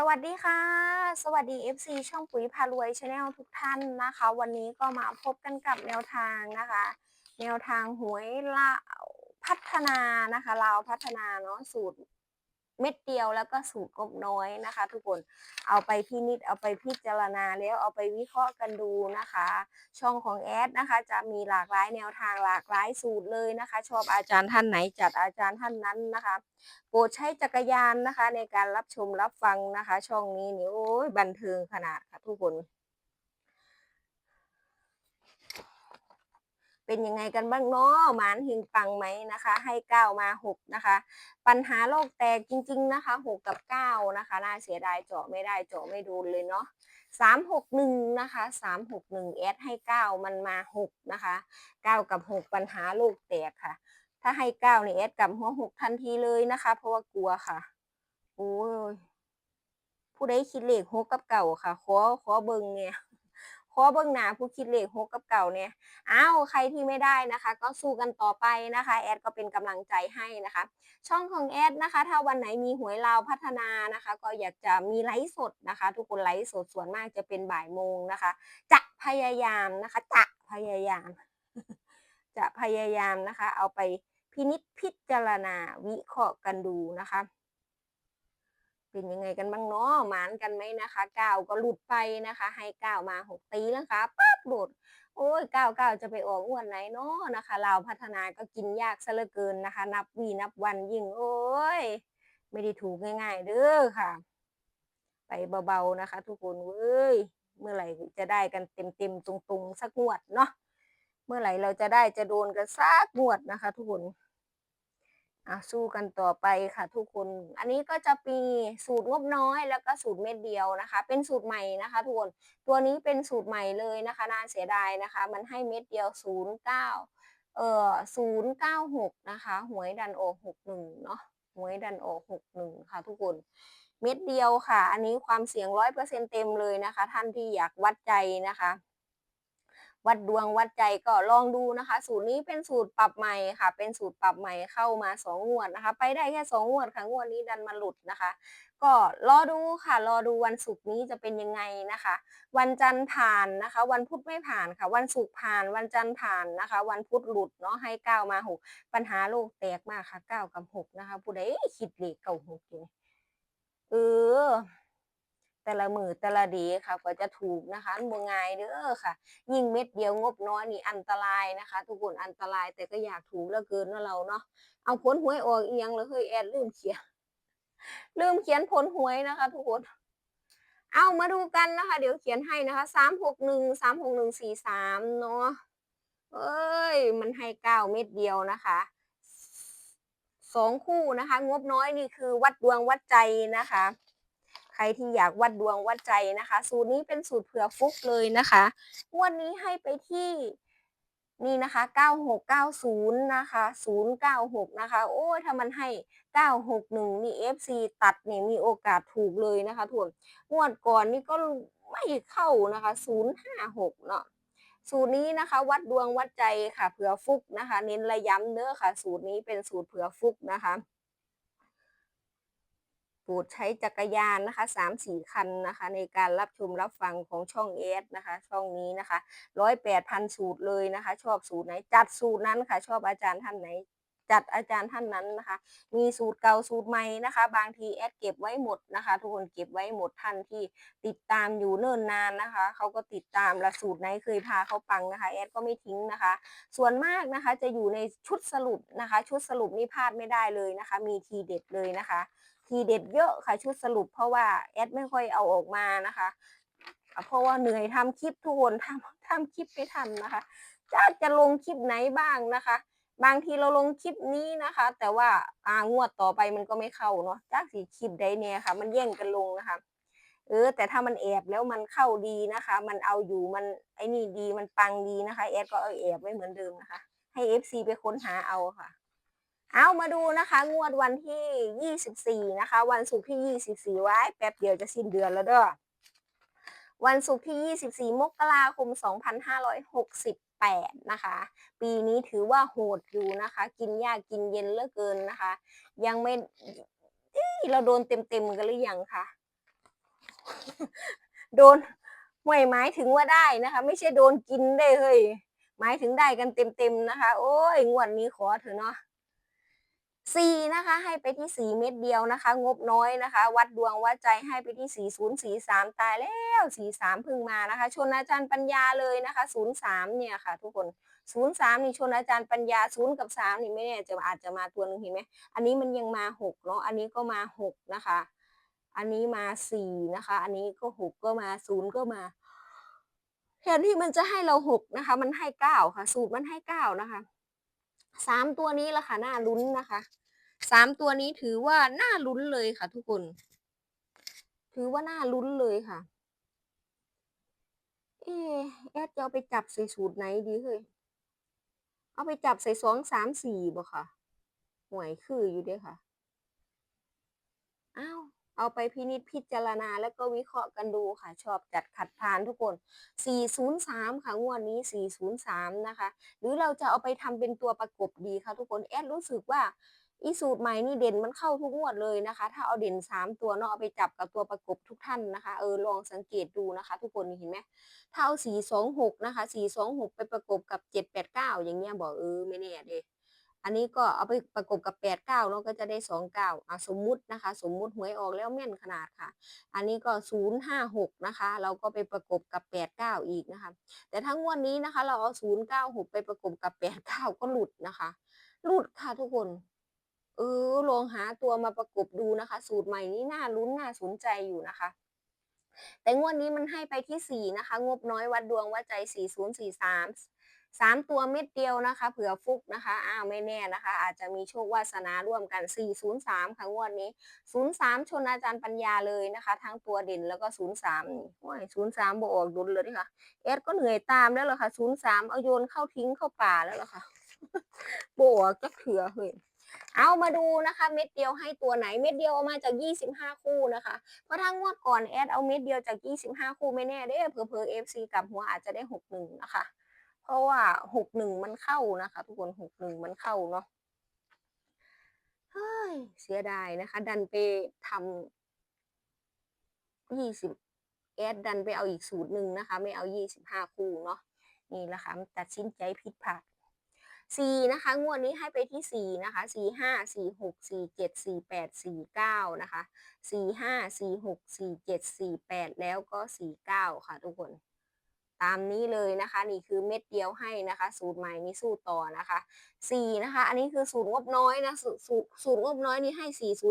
สวัสดีค่ะ สวัสดี FC ช่องปุ๋ยพารวยชาแนลทุกท่านนะคะ วันนี้ก็มาพบกันกับแนวทางนะคะ แนวทางหวยลาวพัฒนานะคะลาวพัฒนาเนาะสูตร เม็ดเดียวแล้วก็สูตรกบน้อยนะคะ ทุกคนเอาไปพินิจเอาไปพิจารณาแล้วเอาไปวิเคราะห์กันดูนะคะ ช่องของแอดนะคะ จะมีหลากหลายแนวทางหลากหลายสูตรเลยนะคะ ชอบอาจารย์ท่านไหนจัดอาจารย์ท่านนั้นนะคะ โปรดใช้จักรยานนะคะ ในการรับชมรับฟังนะคะ ช่องนี้นี่โอ้ยบันเทิงขนาดค่ะทุกคน เป็นยังไงกันบ้างเนาะหมานหิงปังไหมนะคะ ให้เก้ามาหกนะคะ ปัญหาโลกแตกจริง ๆนะคะหกกับเก้านะคะน่าเสียดายเจาะไม่ได้เจาะไม่โดนเลยเนาะสามหกหนึ่งนะคะสามหกหนึ่งแอดให้เก้ามันมาหกนะคะเก้ากับหกปัญหาโลกแตกค่ะ ถ้าให้เก้านี่แอดกับหัวหกทันทีเลยนะคะ เพราะว่ากลัวค่ะโอ้ยผู้ใดคิดเลขหกกับเก่าค่ะ ขอขอเบิงเนี่ย อเบิ่งหน้าผู้คิดเลขหกกับเก่าเนี่ยอ้าวใครที่ไม่ได้นะคะ ก็สู้กันต่อไปนะคะ แอดก็เป็นกำลังใจให้นะคะ ช่องของแอดนะคะ ถ้าวันไหนมีหวยลาวพัฒนานะคะ ก็อยากจะมีไลฟ์สดนะคะ ทุกคนไลฟ์สดส่วนมากจะเป็นบ่ายโมงนะคะ จะพยายามนะคะจะพยายาม จะพยายามนะคะ เอาไปพินิจพิจารณาวิเคราะห์กันดูนะคะ เป็นยังไงกันบ้างเนาะหมานกันไหมนะคะเก้าก็หลุดไปนะคะ ให้เก้ามาหกตีแล้วค่ะปั๊บหลุดโอ้ยเก้าเก้าจะไปออกงวดไหนเนาะนะคะเราพัฒนาก็กินยากซะเหลือเกินนะคะ นับวีนับวันยิ่งโอ้ยไม่ได้ถูกง่าย ๆเด้อค่ะ ไปเบาๆนะคะ ทุกคนเว้ยเมื่อไหร่จะได้กันเต็มๆตรงๆสักงวดเนาะเมื่อไหร่เราจะได้จะโดนกันสักงวดนะคะ ทุกคน อะสู้กันต่อไปค่ะทุกคน อันนี้ก็จะมีสูตรงบน้อยแล้วก็สูตรเม็ดเดียวนะคะ เป็นสูตรใหม่นะคะทุกคน ตัวนี้เป็นสูตรใหม่เลยนะคะน่าเสียดายนะคะ มันให้เม็ดเดียวศูนย์เก้าเอ่อศูนย์เก้าหกนะคะหวยดันโอหกหนึ่งเนาะหวยดันโอหกหนึ่งค่ะทุกคนเม็ดเดียวค่ะ อันนี้ความเสี่ยงร้อยเปอร์เซ็นเต็มเลยนะคะ ท่านที่อยากวัดใจนะคะ วัดดวงวัดใจก็ลองดูนะคะ สูตรนี้เป็นสูตรปรับใหม่ค่ะ เป็นสูตรปรับใหม่เข้ามาสองวดนะคะ ไปได้แค่สองวดค่ะงวดนี้ดันมาหลุดนะคะ ก็รอดูค่ะรอดูวันศุกร์นี้จะเป็นยังไงนะคะ วันจันทร์ผ่านนะคะ วันพุธไม่ผ่านค่ะ วันศุกร์ผ่านวันจันทร์ผ่านนะคะ วันพุธหลุดเนาะให้เก้ามาหกปัญหาโลกแตกมากค่ะเก้ากับหกนะคะ ผู้ใดคิดเลขเก้าหกอยู่เออ แต่ละมือแต่ละดีค่ะกว่าจะถูกนะคะบ่ง่ายเด้อค่ะ ยิ่งเม็ดเดียวงบน้อยนี่อันตรายนะคะ ทุกคนอันตรายแต่ก็อยากถูกเหลือเกินนาะเราเนาะเอาผลหวยออกอียงเลยเฮ้ยแอดลืมเขียนลืมเขียนผลหวยนะคะ ทุกคนเอามาดูกันนะคะ เดี๋ยวเขียนให้นะคะสามหกหนึ่งสามหกหนึ่งสี่สามเนาะเอ้ย มันให้เก้าเม็ดเดียวนะคะสองคู่นะคะ งบน้อยนี่คือวัดดวงวัดใจนะคะ ครที่อยากวัดดวงวัดใจนะคะ สูตรนี้เป็นสูตรเผื่อฟุกเลยนะคะงวันนี้ให้ไปที่นี่นะคะ 9690 นะคะ 096 นะคะ โอ้ยถ้ามันให้ 961 นี่ FC ตัดเนี่ยมีโอกาสถูกเลยนะคะทุกคนงวดก่อนนี่ก็ไม่เข้านะคะ 056 เนาะสูตรนี้นะคะ วัดดวงวัดใจค่ะเผื่อฟุกนะคะ เน้นระย้ำเด้อค่ะ สูตรนี้เป็นสูตรเผื่อฟุกนะคะ ปรดใช้จักรยานนะคะสามสี่คันนะคะ ในการรับชมรับฟังของช่องเอสนะคะ ช่องนี้นะคะร้อยแปดพันสูตรเลยนะคะ ชอบสูตรไหนจัดสูตรนั้นค่ะ ชอบอาจารย์ท่านไหนจัดอาจารย์ท่านนั้นนะคะ มีสูตรเก่าสูตรใหม่นะคะ บางทีแอดเก็บไว้หมดนะคะ ทุกคนเก็บไว้หมดท่านที่ติดตามอยู่เนิ่นนานนะคะเขาก็ติดตามและสูตรไหนเคยพาเขาปังนะคะแอดก็ไม่ทิ้งนะคะ ส่วนมากนะคะจะอยู่ในชุดสรุปนะคะ ชุดสรุปนี่พลาดไม่ได้เลยนะคะ มีทีเด็ดเลยนะคะ ทีเด็ดเยอะค่ะชุดสรุปเพราะว่าแอดไม่ค่อยเอาออกมานะคะ เพราะว่าเหนื่อยทำคลิปทุกคนทำทำคลิปไม่ทันนะคะจะจะลงคลิปไหนบ้างนะคะ บางทีเราลงคลิปนี้นะคะ แต่ว่าอ่างวดต่อไปมันก็ไม่เข้าเนาะจากสีคลิปใดเนี่ยค่ะ มันแย่งกันลงนะคะเออแต่ถ้ามันแอบแล้วมันเข้าดีนะคะ มันเอาอยู่มันไอ้นี่ดีมันปังดีนะคะแอดก็เอาแอบไว้เหมือนเดิมนะคะ ให้ FC ไปค้นหาเอาค่ะ เอามาดูนะคะ งวดวันที่ 24 นะคะ วันศุกร์ที่ 24 ไว้ แป๊บเดียวจะสิ้นเดือนแล้วเด้อวันศุกร์ที่ 24 มกราคม 2568 นะคะ ปีนี้ถือว่าโหดอยู่นะคะ กินยากกินเย็นเหลือเกินนะคะ ยังไม่เราโดนเต็มๆกันหรือยังคะโดนห่วยหมายถึงว่าได้นะคะ ไม่ใช่โดนกินได้เฮ้ยหมายถึงได้กันเต็มๆนะคะ โอ้ยงวดนี้ขอเถอะเนาะ สี่นะคะให้ไปที่สีเม็ดเดียวนะคะ งบน้อยนะคะ วัดดวงวัดใจให้ไปที่สีศูนย์สีสามตายแล้วสีสามพึ่งมานะคะ ชนอาจารย์ปัญญาเลยนะคะศูนย์สามเนี่ยค่ะ ทุกคนศูนย์สามนี่ชนอาจารย์ปัญญาศูนย์กับสามนี่ไม่แน่จะอาจจะมาตัวหนึ่งเห็นไหมอันนี้มันยังมาหกเนาะอันนี้ก็มาหกนะคะ อันนี้มาสี่นะคะ อันนี้ก็หกก็มาศูนย์ก็มาแทนที่มันจะให้เราหกนะคะ มันให้เก้าค่ะ สูตรมันให้เก้านะคะสามตัวนี้ละค่ะน่าลุ้นนะคะ สามตัวนี้ถือว่าน่าลุ้นเลยค่ะ ทุกคน ถือว่าน่าลุ้นเลยค่ะ เอแอดจะเอาไปจับใส่สูตรไหนดีเฮ้ย เอาไปจับใส่สองสามสี่บ่ค่ะหวยคืออยู่ด้อค่ะ อ้าว เอาไปพินิจพิจารณาแล้วก็วิเคราะห์กันดูค่ะ ชอบจัดขัดพานทุกคน 403 ค่ะ งวดนี้ 403 นะคะ หรือเราจะเอาไปทำเป็นตัวประกบดีค่ะทุกคน แอดรู้สึกว่า อีสูตรใหม่นี่เด่นมันเข้าทุกงวดเลยนะคะ ถ้าเอาเด่น3ตัวเนาะเอาไปจับกับตัวประกบทุกท่านนะคะเออลองสังเกตดูนะคะ ทุกคนเห็นไหมถ้าเอา426นะคะ426ไปประกบกับ789อย่างเงี้ยบอกเออไม่แน่เด้อันนี้ก็เอาไปประกบกับ89เนาะก็จะได้29อะสมมุตินะคะ สมมุติหวยออกแล้วแม่นขนาดค่ะ อันนี้ก็056นะคะ เราก็ไปประกบกับ89อีกนะคะ แต่ทั้งวันนี้นะคะ เราเอา096ไปประกบกับ89ก็หลุดนะคะ หลุดค่ะทุกคน เออลองหาตัวมาประกบดูนะคะ สูตรใหม่นี้น่าลุ้นน่าสนใจอยู่นะคะ แต่งวดนี้มันให้ไปที่4นะคะ งบน้อยวัดดวงวัดใจ4043สามตัวเม็ดเดียวนะคะ เผื่อฟุกนะคะอ้าวไม่แน่นะคะ อาจจะมีโชควาสนาร่วมกัน 403 ค่ะงวดนี้ 03 ชนอาจารย์ปัญญาเลยนะคะ ทั้งตัวเด่นแล้วก็ 03นี่โอ้ย03บออกดุลเลยค่ะเอสก็เหนื่อยตามแล้วเหรอคะ03 เอาโยนเข้าทิ้งเข้าป่าแล้วเหรอคะบออกจะเถื่อเฮ้ย เอามาดูนะคะ เม็ดเดียวให้ตัวไหนเม็ดเดียวเอามาจาก 25 คู่นะคะ เพราะถ้างวดก่อนแอดเอาเม็ดเดียวจาก 25 คู่ไม่แน่เด้อเผลอๆ FC กับหัวอาจจะได้ 61 นะคะ เพราะว่าหกหนึ่งมันเข้านะคะ ทุกคนหกหนึ่งมันเข้าเนาะเฮ้ยเสียดายนะคะ ดันไปทำยี่สิบแอดดันไปเอาอีกสูตรหนึ่งนะคะ ไม่เอายี่สิบห้าคู่เนาะนี่แหละค่ะตัดสินใจผิดพลาด สี่นะคะ งวดนี้ให้ไปที่สี่นะคะสี่ห้าสี่หกสี่เจ็ดสี่แปดสี่เก้านะคะสี่ห้าสี่หกสี่เจ็ดสี่แล้วก็สี่เก้าค่ะทุกคน ตามนี้เลยนะคะ นี่คือเม็ดเดียวให้นะคะ สูตรใหม่นี้สู้ต่อนะคะสี่นะคะ อันนี้คือสูตรงบน้อยนะ สูตรสูตรงบน้อยนี่ให้สี่ศู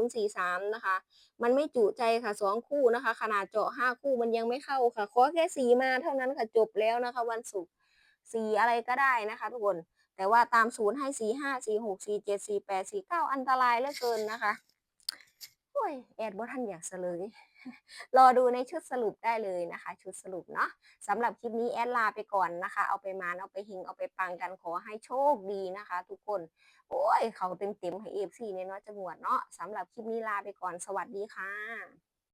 นะคะ มันไม่จุใจค่ะสองคู่นะคะ ขนาดเจาะห้าคู่มันยังไม่เข้าค่ะ ขอแค่สีมาเท่านั้นค่ะจบแล้วนะคะ วันศุกร์สีอะไรก็ได้นะคะ ทุกคน แต่ว่าตามศูนย์ให้สี่ห้าสี่หกสี่เจ็ดสี่แปดสี่เก้าอันตรายเหลือเกินนะคะโอ้ยแอดบ่ท่านอยากเสลยรอดูในชุดสรุปได้เลยนะคะ ชุดสรุปเนาะสำหรับคลิปนี้แอดลาไปก่อนนะคะ เอาไปมานเอาไปหิงเอาไปปังกันขอให้โชคดีนะคะ ทุกคน โอ้ย เขาเต็มๆให้เอฟซีในเนาะจังหวดเนาะสำหรับคลิปนี้ลาไปก่อนสวัสดีค่ะ